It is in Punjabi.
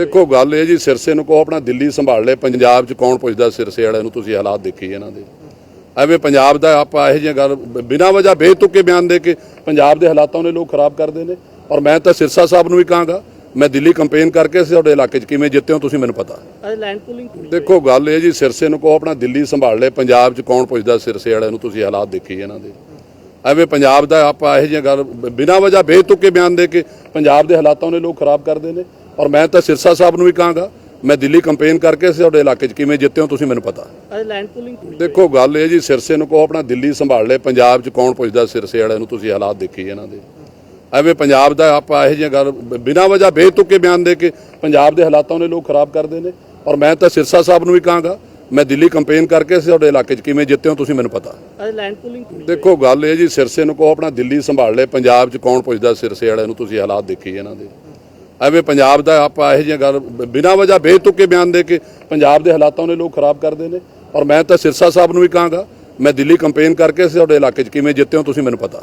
ਦੇਖੋ ਗੱਲ ਇਹ ਜੀ ਸਿਰਸੇ ਨੂੰ ਕਹੋ ਆਪਣਾ ਦਿੱਲੀ ਸੰਭਾਲ ਲੈ। ਪੰਜਾਬ 'ਚ ਕੌਣ ਪੁੱਛਦਾ ਸਿਰਸੇ ਵਾਲਿਆਂ ਨੂੰ ਤੁਸੀਂ ਹਾਲਾਤ ਦੇਖੀ ਇਹਨਾਂ ਦੇ। ਐਵੇਂ ਪੰਜਾਬ ਦਾ ਆਪਾਂ ਇਹੋ ਜਿਹੀਆਂ ਗੱਲ ਬਿਨਾਂ ਵਜ੍ਹਾ ਬੇਤੁਕੇ ਬਿਆਨ ਦੇ ਕੇ ਪੰਜਾਬ ਦੇ ਹਾਲਾਤਾਂ ਨੂੰ ਲੋਕ ਖਰਾਬ ਕਰਦੇ ਨੇ। ਔਰ ਮੈਂ ਤਾਂ ਸਿਰਸਾ ਸਾਹਿਬ ਨੂੰ ਵੀ ਕਹਾਂਗਾ ਮੈਂ ਦਿੱਲੀ ਕੰਪੇਨ ਕਰਕੇ ਤੁਹਾਡੇ ਇਲਾਕੇ 'ਚ ਕਿਵੇਂ ਜਿੱਤੇ ਹੋ ਤੁਸੀਂ ਮੈਨੂੰ ਪਤਾ। ਦੇਖੋ ਗੱਲ ਇਹ ਜੀ ਸਿਰਸੇ ਨੂੰ ਕਹੋ ਆਪਣਾ ਦਿੱਲੀ ਸੰਭਾਲ ਲੈ ਪੰਜਾਬ 'ਚ ਕੌਣ ਪੁੱਛਦਾ ਸਿਰਸੇ ਵਾਲਿਆਂ ਨੂੰ ਤੁਸੀਂ ਹਾਲਾਤ ਦੇਖੀ ਇਹਨਾਂ ਦੇ। ਐਵੇਂ ਪੰਜਾਬ ਦਾ ਆਪਾਂ ਇਹੋ ਜਿਹੀਆਂ ਗੱਲ ਬਿਨਾਂ ਵਜ੍ਹਾ ਬੇਤੁਕੇ ਬਿਆਨ ਦੇ ਕੇ ਪੰਜਾਬ ਦੇ ਹਾਲਾਤਾਂ ਨੂੰ ਲੋਕ ਖਰਾਬ ਕਰਦੇ ਨੇ। ਔਰ ਮੈਂ ਤਾਂ ਸਿਰਸਾ ਸਾਹਿਬ ਨੂੰ ਵੀ ਕਹਾਂਗਾ ਮੈਂ ਦਿੱਲੀ ਕੰਪੇਨ ਕਰਕੇ ਤੁਹਾਡੇ ਇਲਾਕੇ 'ਚ ਕਿਵੇਂ ਜਿੱਤੇ ਹੋ ਤੁਸੀਂ ਮੈਨੂੰ ਪਤਾ। ਅੱਜ ਲੈਂਡ ਪੂਲਿੰਗ ਦੇਖੋ ਗੱਲ ਇਹ ਜੀ ਸਿਰਸੇ ਨੂੰ ਕਹੋ ਆਪਣਾ ਦਿੱਲੀ ਸੰਭਾਲ ਲੈ ਪੰਜਾਬ 'ਚ ਕੌਣ ਪੁੱਛਦਾ ਸਿਰਸੇ ਵਾਲਿਆਂ ਨੂੰ ਤੁਸੀਂ ਹਾਲਾਤ ਦੇਖੀ ਇਹਨਾਂ ਦੇ। ਐਵੇਂ ਪੰਜਾਬ ਦਾ ਆਪਾਂ ਇਹੋ ਜਿਹੀਆਂ ਗੱਲ ਬਿਨਾਂ ਵਜ੍ਹਾ ਬੇਤੁਕੇ ਬਿਆਨ ਦੇ ਕੇ ਪੰਜਾਬ ਦੇ ਹਾਲਾਤਾਂ ਨੂੰ ਲੋਕ ਖਰਾਬ ਕਰਦੇ ਨੇ। ਔਰ ਮੈਂ ਤਾਂ ਸਿਰਸਾ ਸਾਹਿਬ ਨੂੰ ਵੀ ਕਹਾਂਗਾ ਮੈਂ ਦਿੱਲੀ ਕੰਪੇਨ ਕਰਕੇ ਤੁਹਾਡੇ ਇਲਾਕੇ 'ਚ ਕਿਵੇਂ ਜਿੱਤੇ ਹੋ ਤੁਸੀਂ ਮੈਨੂੰ ਪਤਾ। ਅੱਜ ਲੈਂਡ ਪੂਲਿੰਗ ਦੇਖੋ ਗੱਲ ਇਹ ਜੀ ਸਿਰਸੇ ਨੂੰ ਕਹੋ ਆਪਣਾ ਦਿੱਲੀ ਸੰਭਾਲ ਲੈ ਪੰਜਾਬ 'ਚ ਕੌਣ ਪੁੱਛਦਾ ਸਿਰਸੇ ਵਾਲਿਆਂ ਨੂੰ ਤੁਸੀਂ ਹਾਲਾਤ ਦੇਖੀ ਇਹਨਾਂ ਦੇ। ਐਵੇਂ ਪੰਜਾਬ ਦਾ ਆਪਾਂ ਇਹੋ ਜਿਹੀਆਂ ਗੱਲ ਬਿਨਾਂ ਵਜ੍ਹਾ ਬੇਤੁਕੇ ਬਿਆਨ ਦੇ ਕੇ ਪੰਜਾਬ ਦੇ ਹਾਲਾਤਾਂ ਨੂੰ ਲੋਕ ਖਰਾਬ ਕਰਦੇ ਨੇ। ਔਰ ਮੈਂ ਤਾਂ ਸਿਰਸਾ ਸਾਹਿਬ ਨੂੰ ਵੀ ਕਹਾਂਗਾ, ਮੈਂ ਦਿੱਲੀ ਕੰਪੇਨ ਕਰਕੇ ਤੁਹਾਡੇ ਇਲਾਕੇ 'ਚ ਕਿਵੇਂ ਜਿੱਤੇ ਹੋ ਤੁਸੀਂ ਮੈਨੂੰ ਪਤਾ।